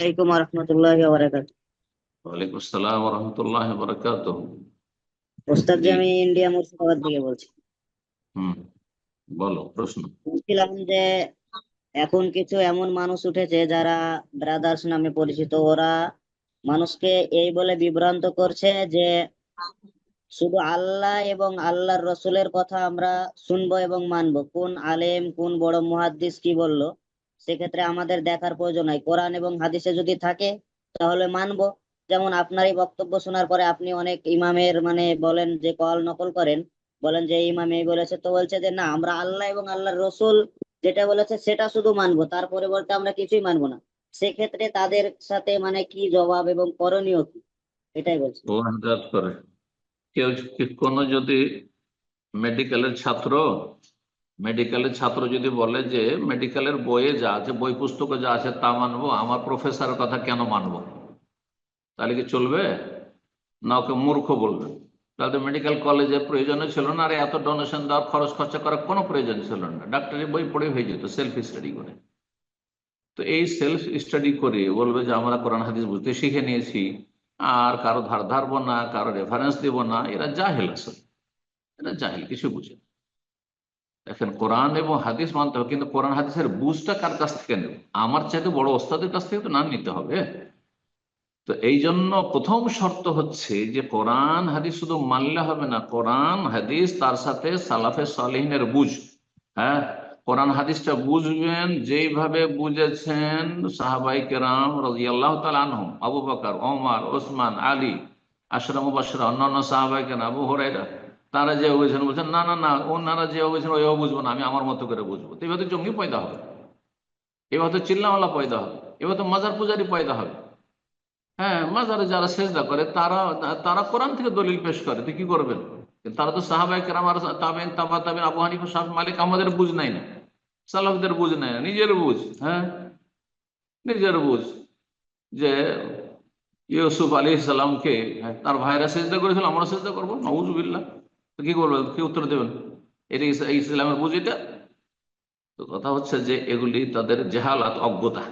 আলাইকুম রহমতুল্লাহ বারাকাত ওয়ালাইকুম আসসালাম রহমতুল্লাহ বরকাত ওস্তাদ জি জি। আমি ইন্ডিয়া মুর্শিদাবাদ থেকে বলছি। হুম বলো প্রশ্ন। বলছিলাম যে এখন কিছু এমন মানুষ উঠেছে যারা ব্রাদার্স নামে পরিচিত। ওরা মানুষকে এই বলে বিভ্রান্ত করছে যে শুধু আল্লাহ এবং আল্লাহর রসুলের কথা আমরা শুনব এবং মানবো। কোন আলেম কোন বড় মুহাদ্দিস কি বলল? সেক্ষেত্রে আমাদের দেখার প্রয়োজন নাই। কোরআন এবং হাদিসে যদি থাকে, তাহলে মানবো। যেমন আপনারই বক্তব্য শোনার পরে আপনি অনেক ইমামের মানে বলেন যে কল নকল করেন, বলেন যে ইমাম এই বলেছে, তো বলছে যে না, আমরা আল্লাহ এবং আল্লাহর রসুল যেটা বলেছে সেটা শুধু মানবো, তার পরিবর্তে আমরা কিছুই মানবো না। সেক্ষেত্রে তাদের সাথে মানে কি জবাব এবং করণীয় কি? এটাই বলছি। কেউ কোনো যদি মেডিকেলের ছাত্র মেডিকেলের ছাত্র যদি বলে যে মেডিকেলের বইয়ে যা আছে, বই পুস্তকে যা আছে তা মানবো, আমার প্রফেসরের কথা কেন মানবো? তাহলে কি চলবে? না ওকে মূর্খ বলবে। তাহলে মেডিকেল কলেজে প্রয়োজনও ছিল না, আর এত ডোনেশন দেওয়ার খরচ খরচা করার কোনো প্রয়োজন ছিল না। ডাক্তারি বই পড়ে হয়ে যেত সেলফ স্টাডি করে। তো এই সেলফ স্টাডি করে বলবে যে, আমরা কোরআন, হাদিস বুঝতে শিখে নিয়েছি। আর কারও ধার ধারবো না, কারও রেফারেন্স দিব না, এরা জাহেল আসলে। এরা জাহেল, কিছু বুঝে না। দেখেন, কোরআন এবং হাদিস মানতে হবে, কিন্তু কোরআন হাদিসের বুঝটা কার কাছ থেকে নেব? আমার চাইতে বড় ওস্তাদের কাছ থেকে তো না নিতে হবে। তো এই জন্য প্রথম শর্ত হচ্ছে যে কোরআন হাদিস শুধু মানলে হবে না, কোরআন হাদিস তার সাথে সালাফে সালেহিনের বুঝ। হ্যাঁ কোরআন হাদিসটা বুঝবেন, যেইভাবে বুঝেছেন সাহাবাই কেরাম রাজি আল্লাহ আনহম, আবু বকর, ওমর, ওসমান, আলী আশরাম বাসরা অন্যান্য সাহাবাই কেরাম, আবু হরাইরা তারা যে বুঝেছেন বলছেন, না না না, ওনারা যে বুঝছেন ওইভাবে বুঝব না, আমি আমার মতো করে বুঝব। তো এবার তো জঙ্গি পয়দা হবে এবার তো চিল্লাওয়ালা পয়দা হবে এবার তো মাজার পূজারি পয়দা হবে। হ্যাঁ মাজারে যারা সেজদা করে, তারা তারা কোরআন থেকে দলিল পেশ করে, তো কি করবেন? তারা তো সাহাবাই কেরাম আর তাবেন তাবা তাবেন আবু সাহেব মালিক আমাদের বুঝ নাই না, সালাফদের বুঝ নাই না, নিজের বুঝ হ্যাঁ নিজের বুঝ যে ইউসুফ আলী ইসলামকে তার ভাইরা সেজদা করেছিল আমরা সেজদা করব নউজুবিল্লাহ তো কি করবেন? কি উত্তর দেবেন? এটা ইসলামের বুঝ এটা? তো কথা হচ্ছে যে এগুলি তাদের জেহালাত অজ্ঞতা।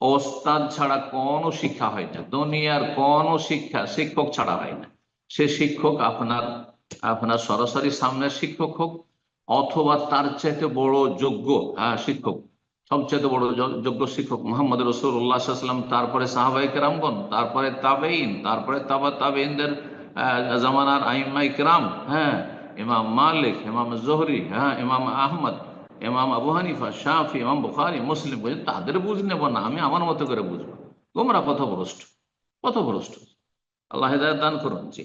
ওস্তাদ ছাড়া কোনো শিক্ষা হয় না। দুনিয়ার কোনো শিক্ষা শিক্ষক ছাড়া হয় না। সে শিক্ষক আপনার আপনার সরাসরি সামনের শিক্ষক হোক অথবা তার চাইতে বড় যোগ্য হ্যাঁ শিক্ষক। সবচেয়ে বড় যোগ্য শিক্ষক মোহাম্মদ রসুল্লাহাম তারপরে সাহাবাই কেরামগণ তারপরে তাবেইন তারপরে তাবা তাবেইনদের জামানার আইমাই ইকরাম হ্যাঁ ইমাম মালিক, ইমাম জোহরি হ্যাঁ ইমাম আহমদ, ইমাম আবু হানিফা, শাফি, ইমাম বুখারি, মুসলিম বুঝেন তাদের বুঝ নেব না, আমি আমার মতো করে বুঝব। গোমরা পথভ্রষ্ট পথভ্রষ্ট আল্লাহ হেদায়ত দান করুন, জি।